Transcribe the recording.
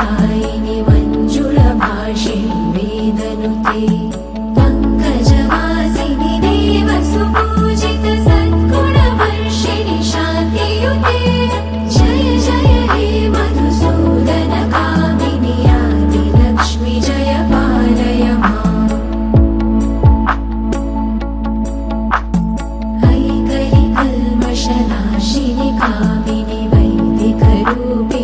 यिनि वञ्जुरभाषे वेदनुते पङ्कजवासिनि देव सुपूजितसद्गुणवक्षिणि शान्तियुते जय जयसूदनकामिनि यादिलक्ष्मिजय पालय मा कल्मषलाशिलिकामिनि वैदिकरूपे